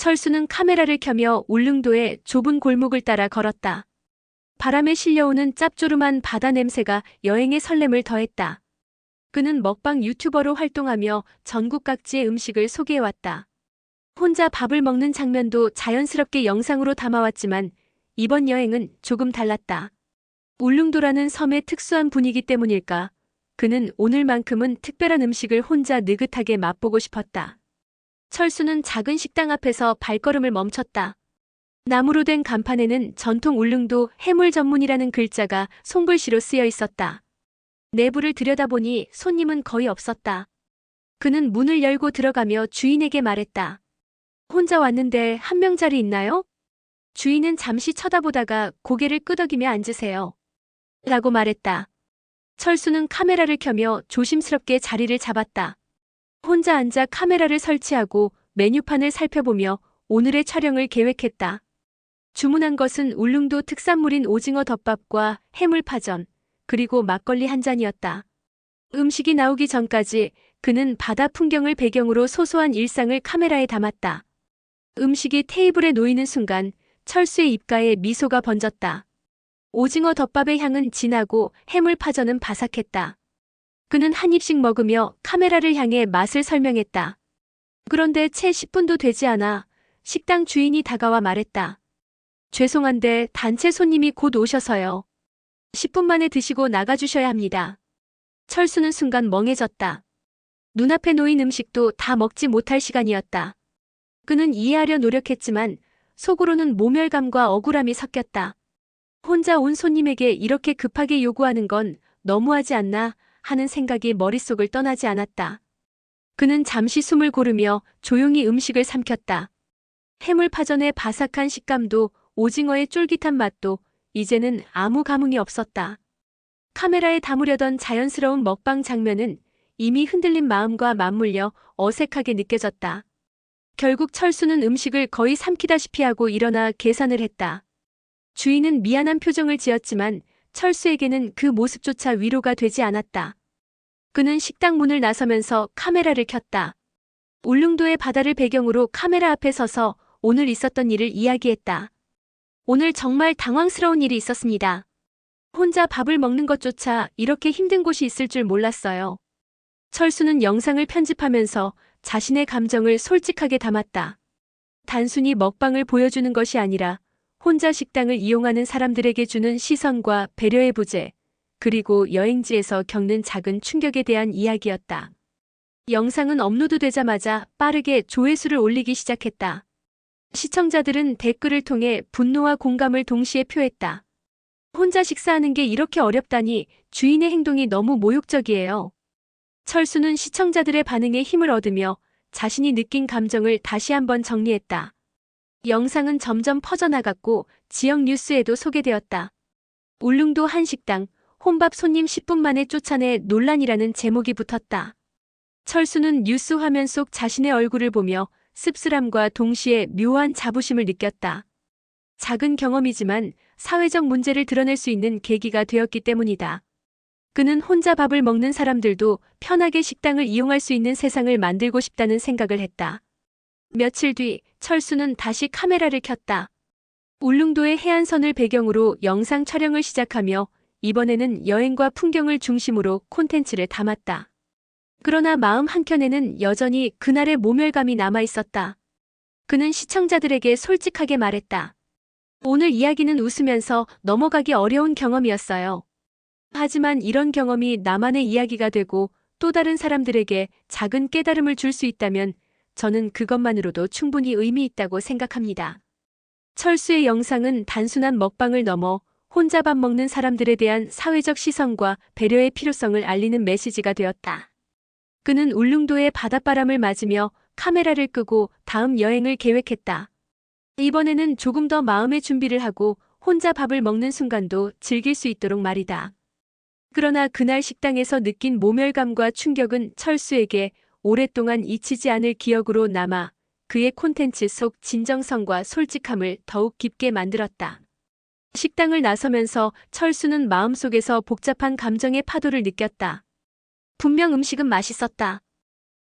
철수는 카메라를 켜며 울릉도의 좁은 골목을 따라 걸었다. 바람에 실려오는 짭조름한 바다 냄새가 여행의 설렘을 더했다. 그는 먹방 유튜버로 활동하며 전국 각지의 음식을 소개해왔다. 혼자 밥을 먹는 장면도 자연스럽게 영상으로 담아왔지만 이번 여행은 조금 달랐다. 울릉도라는 섬의 특수한 분위기 때문일까? 그는 오늘만큼은 특별한 음식을 혼자 느긋하게 맛보고 싶었다. 철수는 작은 식당 앞에서 발걸음을 멈췄다. 나무로 된 간판에는 전통 울릉도 해물 전문이라는 글자가 손글씨로 쓰여 있었다. 내부를 들여다보니 손님은 거의 없었다. 그는 문을 열고 들어가며 주인에게 말했다. 혼자 왔는데 한 명짜리 있나요? 주인은 잠시 쳐다보다가 고개를 끄덕이며 앉으세요. 라고 말했다. 철수는 카메라를 켜며 조심스럽게 자리를 잡았다. 혼자 앉아 카메라를 설치하고 메뉴판을 살펴보며 오늘의 촬영을 계획했다. 주문한 것은 울릉도 특산물인 오징어 덮밥과 해물파전, 그리고 막걸리 한 잔이었다. 음식이 나오기 전까지 그는 바다 풍경을 배경으로 소소한 일상을 카메라에 담았다. 음식이 테이블에 놓이는 순간 철수의 입가에 미소가 번졌다. 오징어 덮밥의 향은 진하고 해물파전은 바삭했다. 그는 한 입씩 먹으며 카메라를 향해 맛을 설명했다. 그런데 채 10분도 되지 않아 식당 주인이 다가와 말했다. 죄송한데 단체 손님이 곧 오셔서요. 10분 만에 드시고 나가주셔야 합니다. 철수는 순간 멍해졌다. 눈앞에 놓인 음식도 다 먹지 못할 시간이었다. 그는 이해하려 노력했지만 속으로는 모멸감과 억울함이 섞였다. 혼자 온 손님에게 이렇게 급하게 요구하는 건 너무하지 않나 하는 생각이 머릿속을 떠나지 않았다. 그는 잠시 숨을 고르며 조용히 음식을 삼켰다. 해물파전의 바삭한 식감도 오징어의 쫄깃한 맛도 이제는 아무 감흥이 없었다. 카메라에 담으려던 자연스러운 먹방 장면은 이미 흔들린 마음과 맞물려 어색하게 느껴졌다. 결국 철수는 음식을 거의 삼키다시피 하고 일어나 계산을 했다. 주인은 미안한 표정을 지었지만 철수에게는 그 모습조차 위로가 되지 않았다. 그는 식당 문을 나서면서 카메라를 켰다. 울릉도의 바다를 배경으로 카메라 앞에 서서 오늘 있었던 일을 이야기했다. 오늘 정말 당황스러운 일이 있었습니다. 혼자 밥을 먹는 것조차 이렇게 힘든 곳이 있을 줄 몰랐어요. 철수는 영상을 편집하면서 자신의 감정을 솔직하게 담았다. 단순히 먹방을 보여주는 것이 아니라 혼자 식당을 이용하는 사람들에게 주는 시선과 배려의 부재, 그리고 여행지에서 겪는 작은 충격에 대한 이야기였다. 영상은 업로드되자마자 빠르게 조회수를 올리기 시작했다. 시청자들은 댓글을 통해 분노와 공감을 동시에 표했다. 혼자 식사하는 게 이렇게 어렵다니 주인의 행동이 너무 모욕적이에요. 철수는 시청자들의 반응에 힘을 얻으며 자신이 느낀 감정을 다시 한번 정리했다. 영상은 점점 퍼져나갔고 지역 뉴스에도 소개되었다. 울릉도 한 식당, 혼밥 손님 10분 만에 쫓아내 논란이라는 제목이 붙었다. 철수는 뉴스 화면 속 자신의 얼굴을 보며 씁쓸함과 동시에 묘한 자부심을 느꼈다. 작은 경험이지만 사회적 문제를 드러낼 수 있는 계기가 되었기 때문이다. 그는 혼자 밥을 먹는 사람들도 편하게 식당을 이용할 수 있는 세상을 만들고 싶다는 생각을 했다. 며칠 뒤 철수는 다시 카메라를 켰다. 울릉도의 해안선을 배경으로 영상 촬영을 시작하며 이번에는 여행과 풍경을 중심으로 콘텐츠를 담았다. 그러나 마음 한켠에는 여전히 그날의 모멸감이 남아 있었다. 그는 시청자들에게 솔직하게 말했다. 오늘 이야기는 웃으면서 넘어가기 어려운 경험이었어요. 하지만 이런 경험이 나만의 이야기가 되고 또 다른 사람들에게 작은 깨달음을 줄 수 있다면 저는 그것만으로도 충분히 의미 있다고 생각합니다. 철수의 영상은 단순한 먹방을 넘어 혼자 밥 먹는 사람들에 대한 사회적 시선과 배려의 필요성을 알리는 메시지가 되었다. 그는 울릉도의 바닷바람을 맞으며 카메라를 끄고 다음 여행을 계획했다. 이번에는 조금 더 마음의 준비를 하고 혼자 밥을 먹는 순간도 즐길 수 있도록 말이다. 그러나 그날 식당에서 느낀 모멸감과 충격은 철수에게 오랫동안 잊히지 않을 기억으로 남아 그의 콘텐츠 속 진정성과 솔직함을 더욱 깊게 만들었다. 식당을 나서면서 철수는 마음속에서 복잡한 감정의 파도를 느꼈다. 분명 음식은 맛있었다.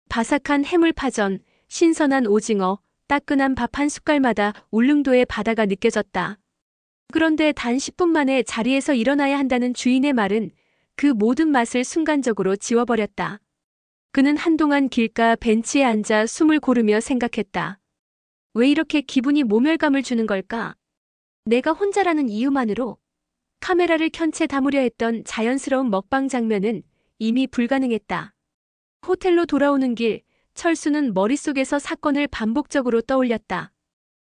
바삭한 해물파전, 신선한 오징어, 따끈한 밥 한 숟갈마다 울릉도의 바다가 느껴졌다. 그런데 단 10분 만에 자리에서 일어나야 한다는 주인의 말은 그 모든 맛을 순간적으로 지워버렸다. 그는 한동안 길가 벤치에 앉아 숨을 고르며 생각했다. 왜 이렇게 기분이 모멸감을 주는 걸까? 내가 혼자라는 이유만으로 카메라를 켠 채 담으려 했던 자연스러운 먹방 장면은 이미 불가능했다. 호텔로 돌아오는 길, 철수는 머릿속에서 사건을 반복적으로 떠올렸다.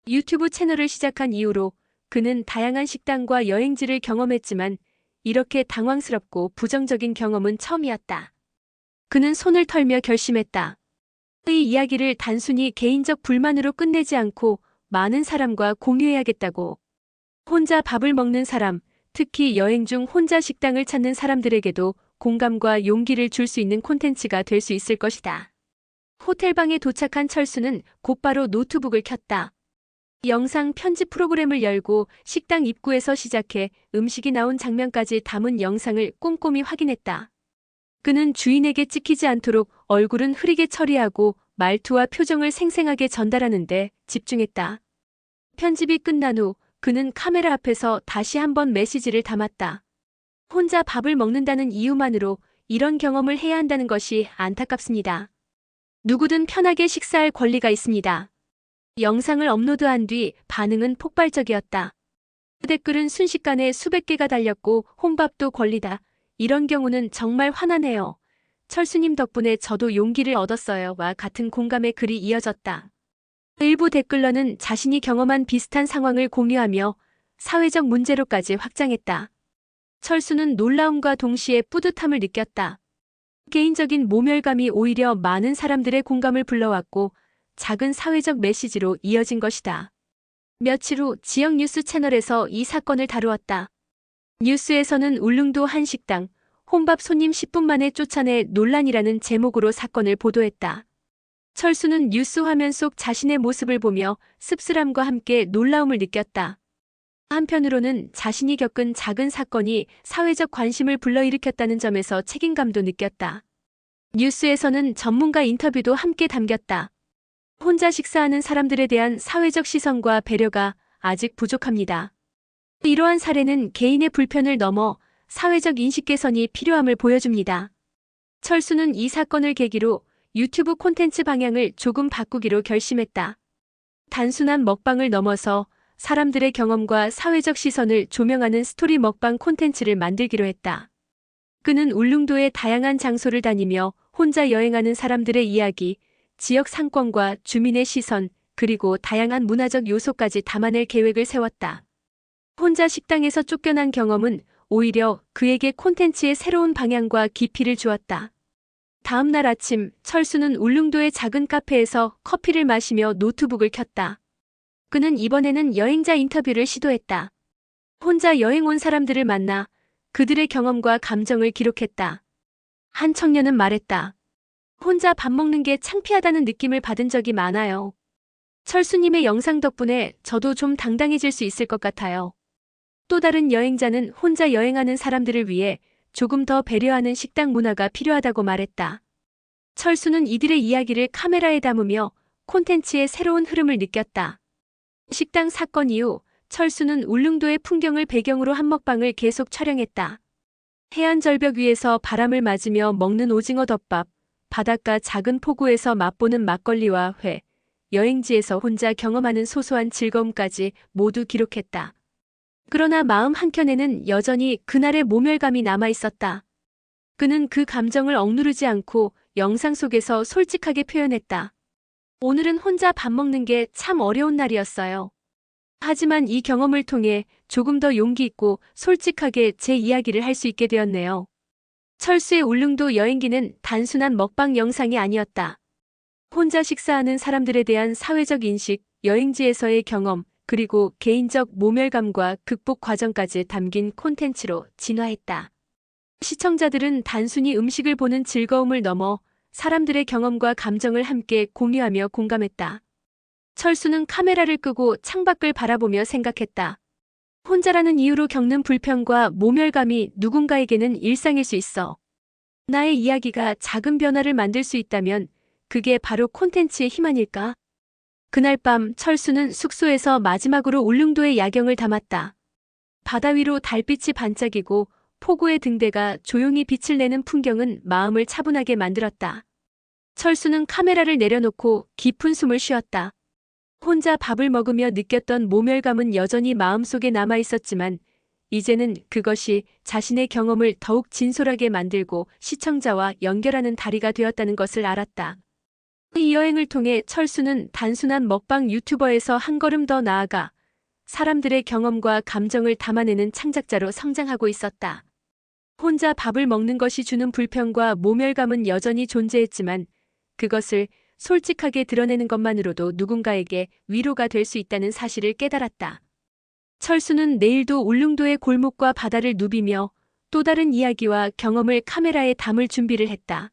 유튜브 채널을 시작한 이후로 그는 다양한 식당과 여행지를 경험했지만 이렇게 당황스럽고 부정적인 경험은 처음이었다. 그는 손을 털며 결심했다. 이 이야기를 단순히 개인적 불만으로 끝내지 않고 많은 사람과 공유해야겠다고. 혼자 밥을 먹는 사람, 특히 여행 중 혼자 식당을 찾는 사람들에게도 공감과 용기를 줄 수 있는 콘텐츠가 될 수 있을 것이다. 호텔방에 도착한 철수는 곧바로 노트북을 켰다. 영상 편집 프로그램을 열고 식당 입구에서 시작해 음식이 나온 장면까지 담은 영상을 꼼꼼히 확인했다. 그는 주인에게 찍히지 않도록 얼굴은 흐리게 처리하고 말투와 표정을 생생하게 전달하는데 집중했다. 편집이 끝난 후 그는 카메라 앞에서 다시 한번 메시지를 담았다. 혼자 밥을 먹는다는 이유만으로 이런 경험을 해야 한다는 것이 안타깝습니다. 누구든 편하게 식사할 권리가 있습니다. 영상을 업로드한 뒤 반응은 폭발적이었다. 댓글은 순식간에 수백 개가 달렸고 혼밥도 권리다. 이런 경우는 정말 화나네요. 철수님 덕분에 저도 용기를 얻었어요.와 같은 공감의 글이 이어졌다. 일부 댓글러는 자신이 경험한 비슷한 상황을 공유하며 사회적 문제로까지 확장했다. 철수는 놀라움과 동시에 뿌듯함을 느꼈다. 개인적인 모멸감이 오히려 많은 사람들의 공감을 불러왔고 작은 사회적 메시지로 이어진 것이다. 며칠 후 지역 뉴스 채널에서 이 사건을 다루었다. 뉴스에서는 울릉도 한 식당, 혼밥 손님 10분 만에 쫓아내 논란이라는 제목으로 사건을 보도했다. 철수는 뉴스 화면 속 자신의 모습을 보며 씁쓸함과 함께 놀라움을 느꼈다. 한편으로는 자신이 겪은 작은 사건이 사회적 관심을 불러일으켰다는 점에서 책임감도 느꼈다. 뉴스에서는 전문가 인터뷰도 함께 담겼다. 혼자 식사하는 사람들에 대한 사회적 시선과 배려가 아직 부족합니다. 이러한 사례는 개인의 불편을 넘어 사회적 인식 개선이 필요함을 보여줍니다. 철수는 이 사건을 계기로 유튜브 콘텐츠 방향을 조금 바꾸기로 결심했다. 단순한 먹방을 넘어서 사람들의 경험과 사회적 시선을 조명하는 스토리 먹방 콘텐츠를 만들기로 했다. 그는 울릉도의 다양한 장소를 다니며 혼자 여행하는 사람들의 이야기, 지역 상권과 주민의 시선, 그리고 다양한 문화적 요소까지 담아낼 계획을 세웠다. 혼자 식당에서 쫓겨난 경험은 오히려 그에게 콘텐츠의 새로운 방향과 깊이를 주었다. 다음 날 아침, 철수는 울릉도의 작은 카페에서 커피를 마시며 노트북을 켰다. 그는 이번에는 여행자 인터뷰를 시도했다. 혼자 여행 온 사람들을 만나 그들의 경험과 감정을 기록했다. 한 청년은 말했다. 혼자 밥 먹는 게 창피하다는 느낌을 받은 적이 많아요. 철수님의 영상 덕분에 저도 좀 당당해질 수 있을 것 같아요. 또 다른 여행자는 혼자 여행하는 사람들을 위해 조금 더 배려하는 식당 문화가 필요하다고 말했다. 철수는 이들의 이야기를 카메라에 담으며 콘텐츠의 새로운 흐름을 느꼈다. 식당 사건 이후 철수는 울릉도의 풍경을 배경으로 한 먹방을 계속 촬영했다. 해안 절벽 위에서 바람을 맞으며 먹는 오징어 덮밥, 바닷가 작은 포구에서 맛보는 막걸리와 회, 여행지에서 혼자 경험하는 소소한 즐거움까지 모두 기록했다. 그러나 마음 한켠에는 여전히 그날의 모멸감이 남아 있었다. 그는 그 감정을 억누르지 않고 영상 속에서 솔직하게 표현했다. 오늘은 혼자 밥 먹는 게 참 어려운 날이었어요. 하지만 이 경험을 통해 조금 더 용기 있고 솔직하게 제 이야기를 할 수 있게 되었네요. 철수의 울릉도 여행기는 단순한 먹방 영상이 아니었다. 혼자 식사하는 사람들에 대한 사회적 인식, 여행지에서의 경험, 그리고 개인적 모멸감과 극복 과정까지 담긴 콘텐츠로 진화했다. 시청자들은 단순히 음식을 보는 즐거움을 넘어 사람들의 경험과 감정을 함께 공유하며 공감했다. 철수는 카메라를 끄고 창밖을 바라보며 생각했다. 혼자라는 이유로 겪는 불편과 모멸감이 누군가에게는 일상일 수 있어. 나의 이야기가 작은 변화를 만들 수 있다면 그게 바로 콘텐츠의 힘 아닐까? 그날 밤 철수는 숙소에서 마지막으로 울릉도의 야경을 담았다. 바다 위로 달빛이 반짝이고 폭우의 등대가 조용히 빛을 내는 풍경은 마음을 차분하게 만들었다. 철수는 카메라를 내려놓고 깊은 숨을 쉬었다. 혼자 밥을 먹으며 느꼈던 모멸감은 여전히 마음속에 남아 있었지만 이제는 그것이 자신의 경험을 더욱 진솔하게 만들고 시청자와 연결하는 다리가 되었다는 것을 알았다. 이 여행을 통해 철수는 단순한 먹방 유튜버에서 한 걸음 더 나아가 사람들의 경험과 감정을 담아내는 창작자로 성장하고 있었다. 혼자 밥을 먹는 것이 주는 불평과 모멸감은 여전히 존재했지만 그것을 솔직하게 드러내는 것만으로도 누군가에게 위로가 될 수 있다는 사실을 깨달았다. 철수는 내일도 울릉도의 골목과 바다를 누비며 또 다른 이야기와 경험을 카메라에 담을 준비를 했다.